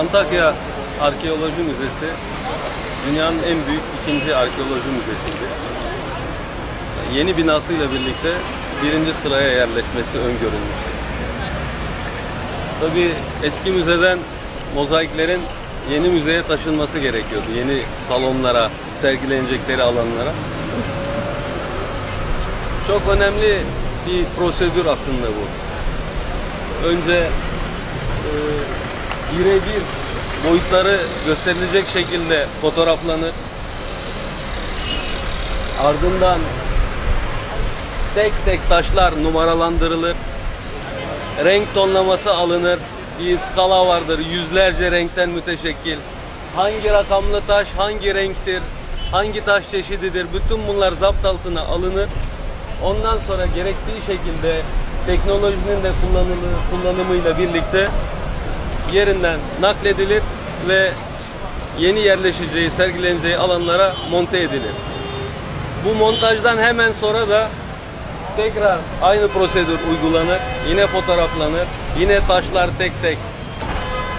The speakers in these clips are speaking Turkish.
Antakya Arkeoloji Müzesi dünyanın en büyük ikinci arkeoloji müzesiydi. Yeni binasıyla birlikte birinci sıraya yerleşmesi öngörülmüştü. Tabii eski müzeden mozaiklerin yeni müzeye taşınması gerekiyordu. Yeni salonlara, sergilenecekleri alanlara. Çok önemli bir prosedür aslında bu. Önce e, birebir boyutları gösterilecek şekilde fotoğraflanır. Ardından tek tek taşlar numaralandırılır. Renk tonlaması alınır. Bir skala vardır. Yüzlerce renkten müteşekkil. Hangi rakamlı taş hangi renktir? Hangi taş çeşididir? Bütün bunlar zapt altına alınır. Ondan sonra gerektiği şekilde teknolojinin de kullanımı, kullanımıyla birlikte yerinden nakledilir ve yeni yerleşeceği, sergileneceği alanlara monte edilir. Bu montajdan hemen sonra da tekrar aynı prosedür uygulanır. Yine fotoğraflanır. Yine taşlar tek tek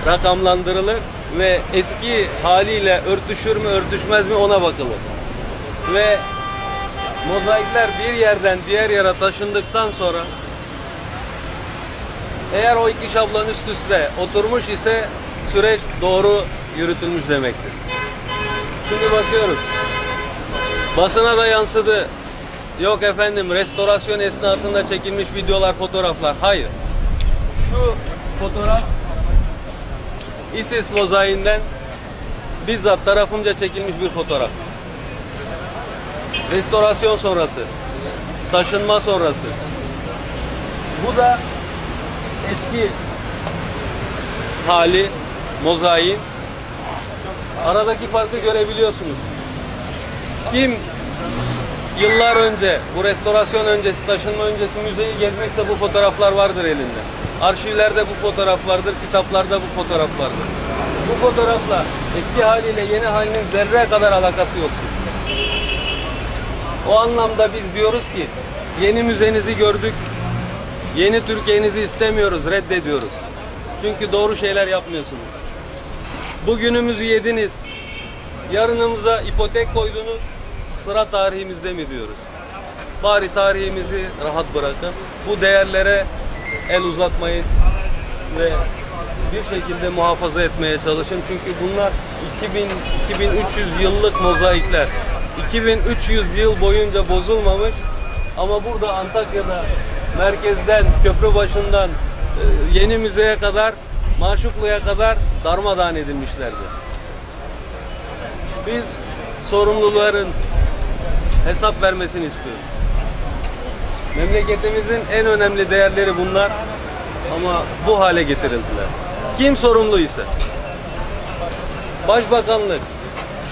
rakamlandırılır ve eski haliyle örtüşür mü örtüşmez mi ona bakılır. Ve mozaikler bir yerden diğer yere taşındıktan sonra eğer o iki şablon üst üste oturmuş ise süreç doğru yürütülmüş demektir. Şimdi bakıyoruz. Basına da yansıdı. Yok efendim restorasyon esnasında çekilmiş videolar, fotoğraflar. Hayır. Şu fotoğraf Isis mozaiğinden bizzat tarafımca çekilmiş bir fotoğraf. Restorasyon sonrası, taşınma sonrası. Bu da eski hali mozaiğin. Aradaki farkı görebiliyorsunuz. Kim yıllar önce, bu restorasyon öncesi, taşınma öncesi müzeyi gezmekse bu fotoğraflar vardır elinde. Arşivlerde bu fotoğraf vardır, kitaplarda bu fotoğraf vardır. Bu fotoğrafla eski haliyle yeni halinin zerre kadar alakası yoktur. O anlamda biz diyoruz ki yeni müzenizi gördük, yeni Türkiye'nizi istemiyoruz, reddediyoruz. Çünkü doğru şeyler yapmıyorsunuz. Bugünümüzü yediniz, yarınımıza ipotek koydunuz, sıra tarihimizde mi diyoruz? Bari tarihimizi rahat bırakın. Bu değerlere el uzatmayın ve bir şekilde muhafaza etmeye çalışın. Çünkü bunlar 2000 2300 yıllık mozaikler. 2300 yıl boyunca bozulmamış ama burada Antakya'da merkezden, köprü başından e, yeni müzeye kadar, Maşuklu'ya kadar darmadağın edilmişlerdi. Biz sorumluların hesap vermesini istiyoruz. Memleketimizin en önemli değerleri bunlar ama bu hale getirildiler. Kim sorumlu ise Başbakanlık,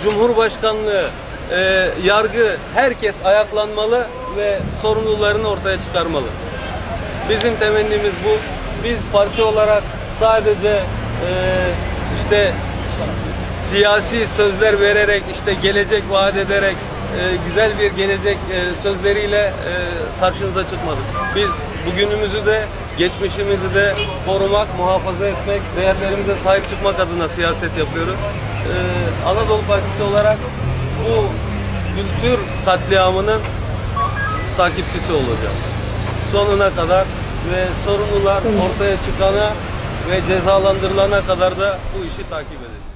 Cumhurbaşkanlığı, e, yargı herkes ayaklanmalı ve sorumlularını ortaya çıkarmalı. Bizim temennimiz bu. Biz parti olarak sadece e, işte siyasi sözler vererek işte gelecek vaat ederek e, güzel bir gelecek e, sözleriyle e, karşınıza çıkmadık. Biz bugünümüzü de geçmişimizi de korumak, muhafaza etmek, değerlerimize sahip çıkmak adına siyaset yapıyoruz. E, Anadolu Partisi olarak bu kültür katliamının takipçisi olacağız. Sonuna kadar ve sorumlular ortaya çıkana ve cezalandırılana kadar da bu işi takip edeceğiz.